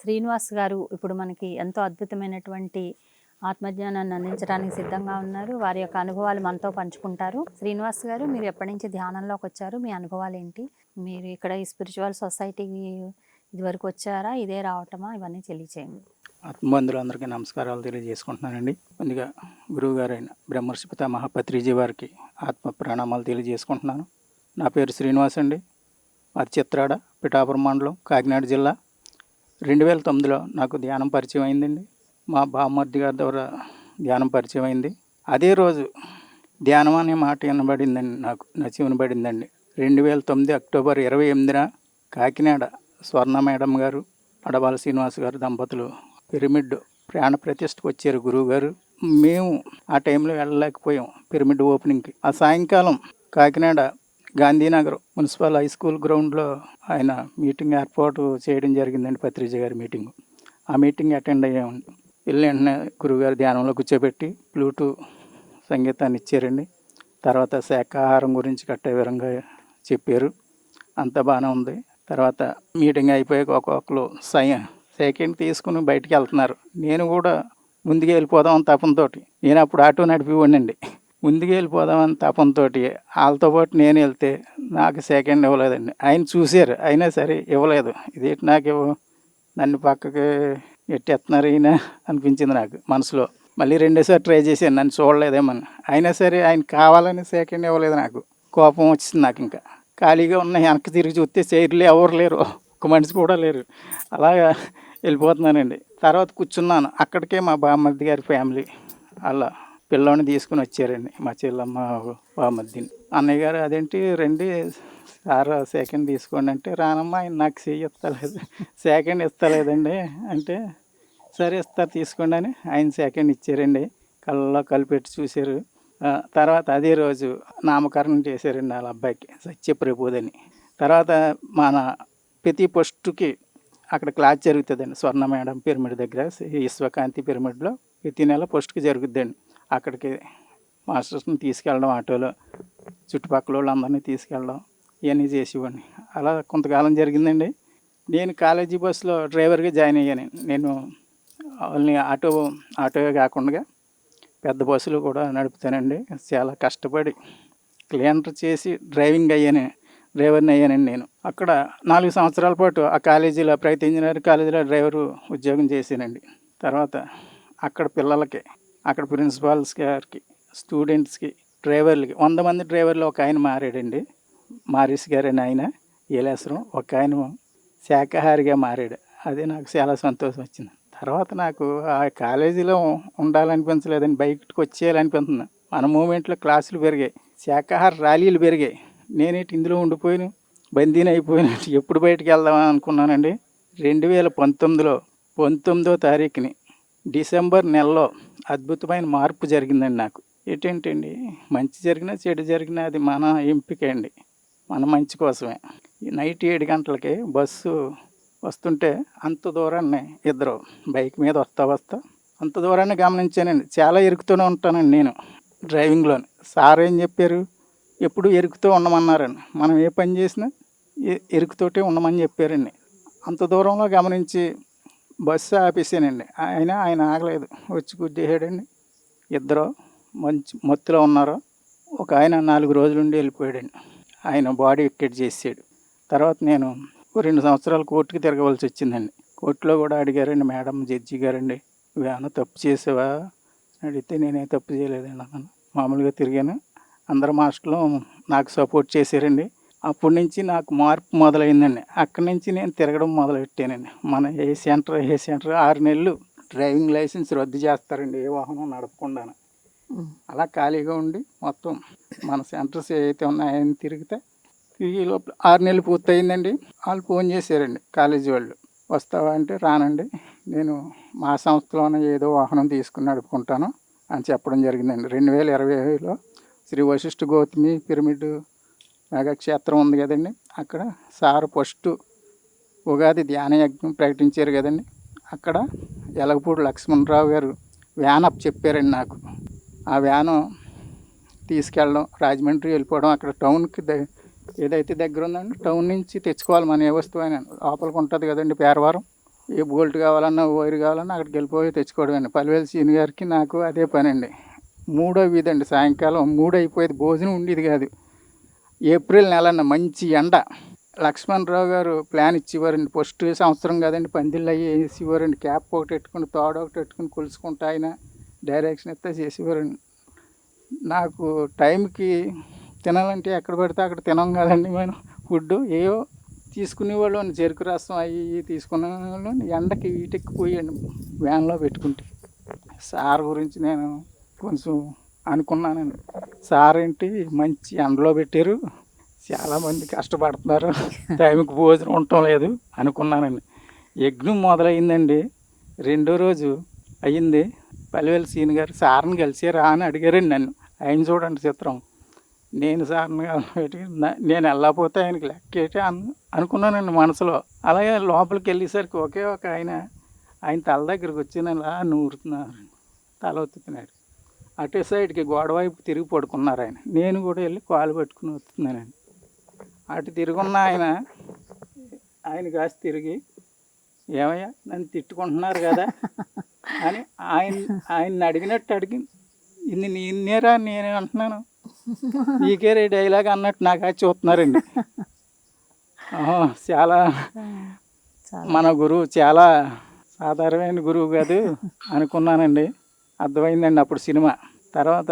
శ్రీనివాస్ గారు ఇప్పుడు మనకి ఎంతో అద్భుతమైనటువంటి ఆత్మజ్ఞానాన్ని అందించడానికి సిద్ధంగా ఉన్నారు. వారి యొక్క అనుభవాలు మనతో పంచుకుంటారు. శ్రీనివాస్ గారు మీరు ఎప్పటి నుంచి ధ్యానంలోకి వచ్చారు? మీ అనుభవాలు ఏంటి? మీరు ఇక్కడ ఈ స్పిరిచువల్ సొసైటీకి ఇదివరకు వచ్చారా? ఇదే రావటమా? ఇవన్నీ తెలియచేయండి. ఆత్మబంధువులందరికీ నమస్కారాలు తెలియజేసుకుంటున్నానండి. ముందుగా గురువు గారైన బ్రహ్మర్షి పితామహ మహాపత్రిజీ వారికి ఆత్మ ప్రణామాలు తెలియజేసుకుంటున్నాను. నా పేరు శ్రీనివాస్ అండి మాది చిత్రాడ పిఠాపురం మండలం కాకినాడ జిల్లా. రెండు వేల తొమ్మిదిలో నాకు ధ్యానం పరిచయం అయిందండి మా బామ్మర్ది గారి ద్వారా ధ్యానం పరిచయం అయింది అదే రోజు ధ్యానం అనే మాట వినబడిందండి నాకు నచ్చి వినబడిందండి. రెండు వేల తొమ్మిది అక్టోబర్ ఇరవై ఎనిమిదిన కాకినాడ స్వర్ణ మేడం గారు అడబాల శ్రీనివాస్ గారు దంపతులు పిరమిడ్ ప్రాణ ప్రతిష్టకు వచ్చారు గురువు గారు మేము ఆ టైంలో వెళ్ళలేకపోయాం పిరమిడ్ ఓపెనింగ్కి. ఆ సాయంకాలం Kakinada Gandhinagar municipal high school గ్రౌండ్లో ఆయన మీటింగ్ ఏర్పాటు చేయడం జరిగిందండి పత్రిజ గారి మీటింగ్. ఆ మీటింగ్ అటెండ్ అయ్యామండి వెళ్ళి వెంటనే గురువుగారు ధ్యానంలో కూర్చోబెట్టి ఫ్లూటు సంగీతాన్ని ఇచ్చారండి. తర్వాత శాఖాహారం గురించి కట్టే విధంగా చెప్పారు. అంత బాగానే ఉంది. తర్వాత మీటింగ్ అయిపోయాక ఒక్కొక్కరు సై సెకండ్ తీసుకుని బయటికి వెళ్తున్నారు. నేను కూడా ముందుకు వెళ్ళిపోదాం తపంతో నేను అప్పుడు ఆటో నడిపివ్వండి ముందుకు వెళ్ళిపోదామని తపంతో వాళ్ళతో పాటు నేను వెళ్తే నాకు సెకండ్ ఇవ్వలేదండి. ఆయన చూశారు అయినా సరే ఇవ్వలేదు. ఇదేంటి నాకు ఇవ్వ నన్ను పక్కకి ఎట్టేస్తున్నారు ఈయన అనిపించింది నాకు మనసులో. మళ్ళీ రెండోసారి ట్రై చేశాను నన్ను చూడలేదేమని అయినా సరే ఆయన కావాలని సెకండ్ ఇవ్వలేదు నాకు. కోపం వచ్చింది నాకు ఇంకా. ఖాళీగా ఉన్న వెనక్కి తిరిగి చూస్తే చైర్లు ఎవరు లేరు ఒక మనిషి కూడా లేరు. అలాగా వెళ్ళిపోతున్నానండి. తర్వాత కూర్చున్నాను. అక్కడికే మా బామ్మర్ది గారి ఫ్యామిలీ అలా పిల్లని తీసుకుని వచ్చారండి మా చెల్లమ్మ బామ్మర్దిని అన్నయ్య గారు అదేంటి రండి సార్ సెకండ్ తీసుకోండి. అంటే రానమ్మా ఆయన నాకు చెయ్యి ఇస్తలేదు సెకండ్ ఇస్తలేదండి. అంటే సరే ఇస్తారు తీసుకోండి అని ఆయన సెకండ్ ఇచ్చారండి. కళ్ళలో కలిపెట్టి చూశారు. తర్వాత అదే రోజు నామకరణం చేశారండి వాళ్ళ అబ్బాయికి సత్యప్రబోధని తర్వాత మన ప్రతి పోస్టుకి అక్కడ క్లాస్ జరుగుతుందండి స్వర్ణ మేడం పిరమిడ్ దగ్గర విశ్వకాంతి పిరమిడ్లో. ప్రతి నెల పోస్ట్కి జరుగుద్దండి. అక్కడికి మాస్టర్స్ని తీసుకెళ్ళడం ఆటోలో చుట్టుపక్కల వాళ్ళందరినీ తీసుకెళ్ళడం ఇవన్నీ చేసేవాడిని. అలా కొంతకాలం జరిగిందండి. నేను కాలేజీ బస్సులో డ్రైవర్గా జాయిన్ అయ్యాను. నేను వాళ్ళని ఆటో ఆటో కాకుండా పెద్ద బస్సులు కూడా నడుపుతానండి. చాలా కష్టపడి క్లీనర్ చేసి డ్రైవింగ్ అయ్యాను డ్రైవర్ని అయ్యానండి నేను. అక్కడ నాలుగు సంవత్సరాల పాటు ఆ కాలేజీలో ప్రగతి ఇంజనీరింగ్ కాలేజీలో డ్రైవరు ఉద్యోగం చేశానండి తర్వాత అక్కడ పిల్లలకి అక్కడ ప్రిన్సిపాల్స్ గారికి స్టూడెంట్స్కి డ్రైవర్లకి వంద మంది డ్రైవర్లు ఒక ఆయన మారాడండి. మారిస్ గారని ఆయన ఏలేశ్వరం ఒక ఆయన శాఖాహారిగా మారాడు. అదే నాకు చాలా సంతోషం వచ్చింది. తర్వాత నాకు ఆ కాలేజీలో ఉండాలనిపించలేదని బయటకు వచ్చేయాలనిపించింది. మన మూమెంట్లో క్లాసులు పెరిగాయి శాఖాహార ర్యాలీలు పెరిగాయి. నేనేటి ఇందులో ఉండిపోయాను బందీని అయిపోయినట్టు ఎప్పుడు బయటకు వెళ్దామని అనుకున్నానండి. రెండు వేల పంతొమ్మిదిలో పంతొమ్మిదో తారీఖుని డిసెంబర్ నెలలో అద్భుతమైన మార్పు జరిగిందండి నాకు. ఏంటంటండి మంచి జరిగినా చెడు జరిగినా అది మన ఎంపిక అండి. మన మంచి కోసమే. నైట్ ఏడు గంటలకి బస్సు వస్తుంటే అంత దూరాన్ని ఇద్దరు బైక్ మీద వస్తా వస్తా అంత దూరాన్ని గమనించానండి. చాలా ఎరుకుతూనే ఉంటానండి నేను డ్రైవింగ్లో సార్ ఏం చెప్పారు? ఎప్పుడు ఎరుగుతూ ఉండమన్నారండి. మనం ఏ పని చేసినా ఎరుకుతోటే ఉండమని చెప్పారండి. అంత దూరంలో గమనించి బస్సు ఆపేసానండి. ఆయన ఆయన ఆగలేదు. వచ్చి గుద్దేసాడండి ఇద్దరు మంచి మత్తులో ఉన్నారు. ఒక ఆయన నాలుగు రోజులుండి వెళ్ళిపోయాడండి. ఆయన బాడీ వికెట్ చేసాడు తర్వాత నేను రెండు సంవత్సరాలు కోర్టుకి తిరగవలసి వచ్చిందండి. కోర్టులో కూడా అడిగారండి మేడం జడ్జి గారండి నువ్వేమన్నా తప్పు చేసావా? అని అడిగితే నేనే తప్పు చేయలేదండి అన్నాను. మామూలుగా తిరిగాను. అందరు మాస్టర్లు నాకు సపోర్ట్ చేశారండి. అప్పటి నుంచి నాకు మార్పు మొదలైందండి. అక్కడి నుంచి నేను తిరగడం మొదలెట్టానండి. మన ఏ సెంటర్ ఏ సెంటర్ ఆరు నెలలు డ్రైవింగ్ లైసెన్స్ రద్దు చేస్తారండి. ఏ వాహనం నడపకుండా అలా ఖాళీగా ఉండి మొత్తం మన సెంటర్స్ ఏవైతే ఉన్నాయని తిరిగితే తిరిగి లోపల ఆరు నెలలు పూర్తయిందండి. వాళ్ళు ఫోన్ చేశారండి కాలేజీ వాళ్ళు. వస్తావా అంటే రానండి. నేను మా సంస్థలోనే ఏదో వాహనం తీసుకుని నడుపుకుంటాను అని చెప్పడం జరిగిందండి. రెండు వేల ఇరవైలో శ్రీ వశిష్ఠ గౌతమి పిరమిడ్ మెగాక్షేత్రం ఉంది కదండి. అక్కడ సార్ ఫస్ట్ ఉగాది ధ్యాన యజ్ఞం ప్రకటించారు కదండి. అక్కడ ఎలగపూడి లక్ష్మణరావు గారు వ్యాన్ అప్ చెప్పారండి నాకు. ఆ వ్యాను తీసుకెళ్ళడం రాజమండ్రి వెళ్ళిపోవడం అక్కడ టౌన్కి ద ఏదైతే దగ్గర ఉందండి టౌన్ నుంచి తెచ్చుకోవాలి మన ఏ వస్తువు అయినా. లోపలికి ఉంటుంది కదండి పేరవారం. ఏ బోల్ట్ కావాలన్నా వైర్ కావాలన్నా అక్కడికి వెళ్ళిపోయి తెచ్చుకోవడమండి. పల్లెవేలు సీని గారికి నాకు అదే పని అండి మూడో వీధండి సాయంకాలం మూడు అయిపోయేది భోజనం ఉండేది కాదు. ఏప్రిల్ నెలన్న మంచి ఎండ. లక్ష్మణరావు గారు ప్లాన్ ఇచ్చేవారండి. ఫస్ట్ సంవత్సరం కదండి పందిళ్ళు అయ్యి వేసేవారండి. క్యాప్ ఒకటి పెట్టుకుని తోడ ఒకటి పెట్టుకుని కొలుసుకుంటా ఆయన డైరెక్షన్ ఇస్తే చేసేవారండి. నాకు టైంకి తినాలంటే ఎక్కడ పడితే అక్కడ తినం కదండి మనం ఫుడ్ ఏవో తీసుకునేవాళ్ళు చెరుకు రసం అవి తీసుకునే వాళ్ళు ఎండకి వీటికి పోయండి వ్యాన్లో పెట్టుకుంటే. సార్ గురించి నేను కొంచెం అనుకున్నానండి. సార్ ఏంటి మంచి ఎండలో పెట్టారు. చాలామంది కష్టపడుతున్నారు. టైంకి భోజనం ఉండటం లేదు అనుకున్నానండి. యజ్ఞం మొదలైందండి. రెండో రోజు అయ్యింది. పల్లెవేలు సీన్ గారు సార్ని కలిసారా అని అడిగారండి నన్ను. ఆయన చూడండి చిత్రం. నేను సార్ని పెట్టి నేను వెళ్ళకపోతే ఆయనకి లెక్కేటి అను అనుకున్నానండి మనసులో. అలాగే లోపలికి వెళ్ళేసరికి ఒకే ఒక ఆయన ఆయన తల దగ్గరికి వచ్చి నన్ను అలా నూరుతున్నారు. తల ఒత్తుతున్నాడు అటే సైడ్కి గోడ వైపు తిరిగి పడుకున్నారు ఆయన. నేను కూడా వెళ్ళి కాలు పట్టుకుని వస్తున్నానండి. అటు తిరుగున్న ఆయన ఆయన కాస్త తిరిగి ఏమయ్యా నన్ను తిట్టుకుంటున్నారు కదా అని ఆయన ఆయన్ని అడిగినట్టు అడిగి ఇది నేనేరా నేనే అంటున్నాను. నీకే రే డైలాగ్ అన్నట్టు నాకు అది చూస్తున్నారండి. చాలా. మన గురువు చాలా సాధారణమైన గురువు కాదు అనుకున్నానండి. అర్థమైందండి అప్పుడు సినిమా. తర్వాత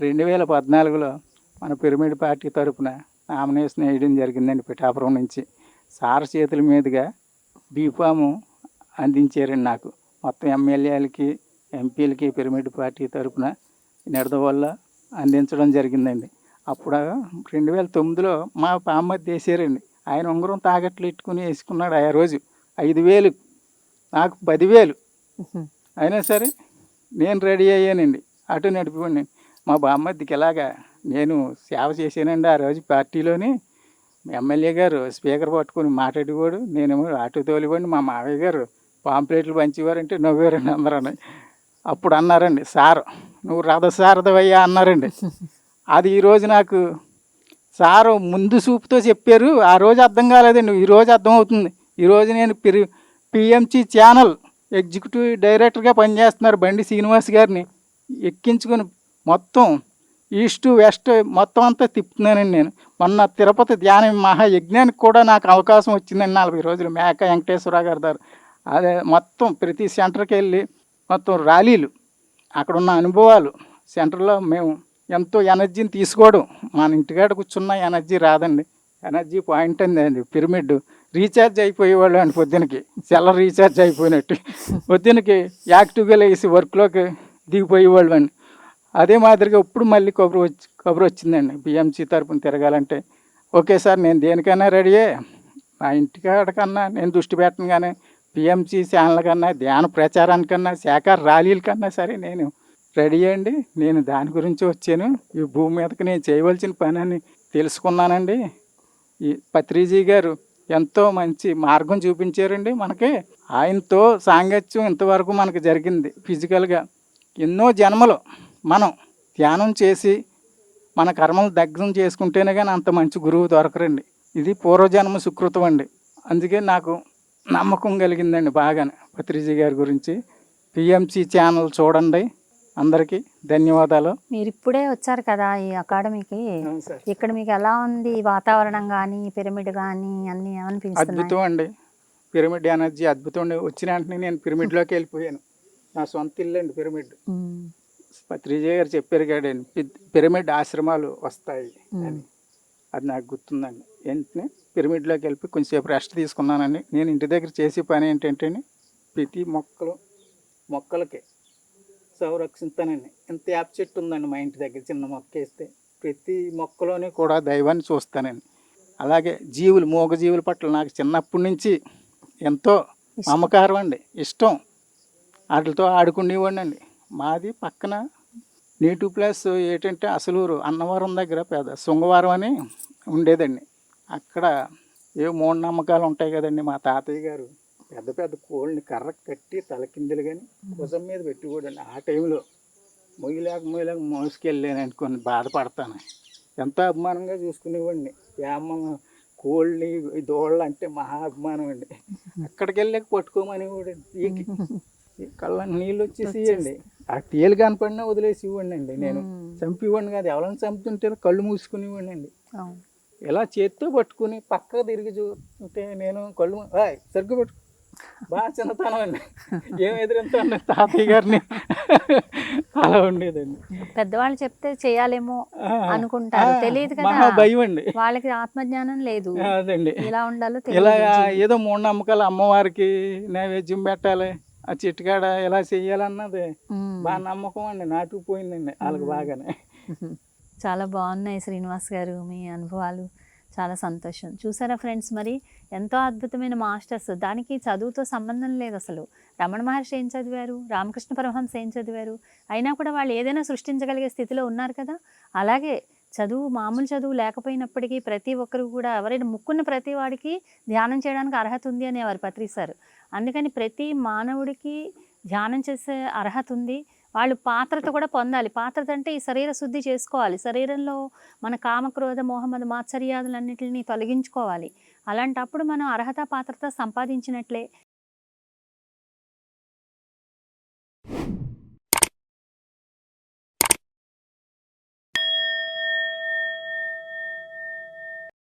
రెండు వేల పద్నాలుగులో మన పిరమిడ్ పార్టీ తరపున నామినేషన్ వేయడం జరిగిందండి పిఠాపురం నుంచి. సార్ చేతుల మీదుగా బీఫాము అందించారండి నాకు. మొత్తం ఎమ్మెల్యేలకి ఎంపీలకి పిరమిడ్ పార్టీ తరపున నిడద వల్ల అందించడం జరిగిందండి. అప్పుడు రెండు వేల తొమ్మిదిలో మా పామ్మది వేసారండి. ఆయన ఉంగరం తాకట్లు ఎట్టుకుని వేసుకున్నాడు ఆ రోజు. ఐదు వేలు. నాకు పదివేలు. అయినా సరే నేను రెడీ అయ్యానండి. అటు నడిపివ్వండి. మా బామ్మద్దికి ఇలాగా నేను సేవ చేశానండి ఆ రోజు పార్టీలోని. ఎమ్మెల్యే గారు స్పీకర్ పట్టుకొని మాట్లాడేవాడు. నేనేమో ఆటో తోలివ్వండి మా మావయ్య గారు. పాంప్లెట్లు పంచేవారంటే నవ్వారండి అందరూ అప్పుడు అన్నారండి సార్ నువ్వు రథసారథవయ్యా అన్నారండి. అది ఈరోజు నాకు సారు ముందు చూపుతో చెప్పారు. ఆ రోజు అర్థం కాలేదండి. ఈ రోజు అర్థమవుతుంది ఈరోజు నేను పిరి పిఎంసి ఛానల్ ఎగ్జిక్యూటివ్ డైరెక్టర్గా పనిచేస్తున్నారు బండి శ్రీనివాస్ గారిని. ఎక్కించుకొని మొత్తం ఈస్ట్ వెస్ట్ మొత్తం అంతా తిప్పుతున్నానండి నేను. మొన్న తిరుపతి ధ్యాన మహాయజ్ఞానికి కూడా నాకు అవకాశం వచ్చిందండి నలభై రోజులు. మేక వెంకటేశ్వర గారి దారు అదే మొత్తం ప్రతి సెంటర్కి వెళ్ళి మొత్తం ర్యాలీలు అక్కడ ఉన్న అనుభవాలు. సెంటర్లో మేము ఎంతో ఎనర్జీని తీసుకోవడం. మన ఇంటికాడ కూర్చున్న ఎనర్జీ రాదండి. ఎనర్జీ పాయింట్ అండి పిరమిడ్. రీఛార్జ్ అయిపోయేవాళ్ళు అండి పొద్దునకి. సెల్ల రీఛార్జ్ అయిపోయినట్టు. పొద్దునకి యాక్టివ్గా లేసి వర్క్లోకి దిగిపోయేవాళ్ళు అండి అదే మాదిరిగా ఇప్పుడు మళ్ళీ కబురు వచ్చి కబురు వచ్చిందండి. బిఎంసీ తరపున తిరగాలంటే ఓకే సార్ నేను దేనికైనా రెడీయే? నా ఇంటికాడ కన్నా నేను దృష్టి పెట్టను కానీ పిఎంసి ఛానల్ కన్నా ధ్యాన ప్రచారానికన్నా శాఖ ర్యాలీల కన్నా సరే నేను రెడీ అండి. నేను దాని గురించి వచ్చాను. ఈ భూమి మీదకి నేను చేయవలసిన పని అని తెలుసుకున్నానండి. ఈ పత్రిజీ గారు ఎంతో మంచి మార్గం చూపించారండి మనకి. ఆయనతో సాంగత్యం ఇంతవరకు మనకు జరిగింది ఫిజికల్గా. ఎన్నో జన్మలు మనం ధ్యానం చేసి మన కర్మలు దగ్ధం చేసుకుంటేనే కానీ అంత మంచి గురువు దొరకరండి. ఇది పూర్వజన్మ సుకృతం అండి. అందుకే నాకు నమ్మకం కలిగిందండి బాగానే పత్రిజీ గారి గురించి. పిఎంసి ఛానల్ చూడండి. అందరికీ ధన్యవాదాలు. మీరు ఇప్పుడే వచ్చారు కదా ఈ అకాడమీకి. ఇక్కడ మీకు ఎలా ఉంది వాతావరణం కానీ పిరమిడ్ కానీ అన్ని ఏమనిపిస్తున్నాయి? అద్భుతం అండి. పిరమిడ్ ఎనర్జీ అద్భుతం అండి. వచ్చిన వెంటనే నేను పిరమిడ్లోకి వెళ్ళిపోయాను. నా సొంత ఇల్లు అండి పిరమిడ్. ఉమ్, పత్రిజయ గారు చెప్పారు కదండి పి- పిరమిడ్ ఆశ్రమాలు వస్తాయి అని. అది నాకు గుర్తుందండి. వెంటనే పిరమిడ్లోకి వెళ్ళి కొంచెంసేపు రెస్ట్ తీసుకున్నానండి. నేను ఇంటి దగ్గర చేసే పని ఏంటంటే ప్రతి మొక్కలు మొక్కలకి సంరక్షిస్తానండి. ఇంత యాప్ చెట్టు ఉందండి మా ఇంటి దగ్గర చిన్న మొక్క వేస్తే. ప్రతి మొక్కలోని కూడా దైవాన్ని చూస్తానండి. అలాగే జీవులు మూగ జీవుల పట్ల నాకు చిన్నప్పటి నుంచి ఎంతో మమకారం అండి. ఇష్టం. వాటితో ఆడుకునేవాడిని అండి మాది పక్కన నేటివ్ ప్లేస్ ఏంటంటే అసలూరు అన్నవరం దగ్గర పెద్ద శృంగవరం అని ఉండేదండి. అక్కడ ఏ మూఢనమ్మకాలు ఉంటాయి కదండి మా తాతయ్య గారు. పెద్ద పెద్ద కోళ్ళని కర్ర కట్టి తలకిందులు కానీ భుజం మీద పెట్టుకోడండి ఆ టైంలో మొయ్యలేక మొయ్యలేక మోసుకెళ్ళాను అనుకోని బాధపడతాను. ఎంతో అభిమానంగా చూసుకునేవాడిని. ఏమ కోళ్ళని దూడలు దోళ్ళు అంటే మహా అభిమానం అండి. అక్కడికి వెళ్ళాక పట్టుకోమని కళ్ళ నీళ్ళు వచ్చేసి ఇవ్వండి. ఆ తేలు కనపడినా వదిలేసి ఇవ్వండి అండి నేను. మ్మ్. చంపి ఇవ్వండి కాదు ఎవరైనా చంపుతుంటే కళ్ళు మూసుకుని ఇవ్వండి అండి. ఇలా చేత్తో పట్టుకుని పక్కకు తిరిగి చూస్తుంటే నేను కళ్ళు మూ- "ఏయ్, సరిగ్గా పట్టుకో బాగా చిన్నతనం అండి. ఏం ఎదురంతా తాతయ్య గారిని అలా ఉండేదండి. పెద్దవాళ్ళు చెప్తే చేయాలేమో అనుకుంటారు. తెలియదు కదా. భయం అండి. వాళ్ళకి ఆత్మజ్ఞానం లేదు. అదండి ఎలా ఉండాలో ఇలా ఏదో మూఢనమ్మకాలు అమ్మవారికి నైవేద్యం పెట్టాలి. ఆ చిట్టుకాడ ఎలా చెయ్యాలన్నది. బాగా నమ్మకం అండి నాటుకుపోయిందండి వాళ్ళకి బాగానే. చాలా బాగున్నాయి శ్రీనివాస్ గారు మీ అనుభవాలు. చాలా సంతోషం. చూసారా ఫ్రెండ్స్ మరి ఎంతో అద్భుతమైన మాస్టర్స్. దానికి చదువుతో సంబంధం లేదు అసలు. రమణ మహర్షి ఏం చదివారు? రామకృష్ణ పరమహంస ఏం చదివారు? అయినా కూడా వాళ్ళు ఏదైనా సృష్టించగలిగే స్థితిలో ఉన్నారు కదా. అలాగే చదువు మామూలు చదువు లేకపోయినప్పటికీ ప్రతి ఒక్కరు కూడా ఎవరైనా ముక్కున్న ప్రతి వాడికి ధ్యానం చేయడానికి అర్హత ఉంది అని వారు పత్రిస్తారు అందుకని ప్రతి మానవుడికి ధ్యానం చేసే అర్హత ఉంది. వాళ్ళు పాత్రత కూడా పొందాలి. పాత్రత అంటే ఈ శరీర శుద్ధి చేసుకోవాలి. శరీరంలో మన కామక్రోధ మోహమద మాత్సర్యాదులన్నింటినీ తొలగించుకోవాలి. అలాంటప్పుడు మనం అర్హత పాత్రత సంపాదించినట్లే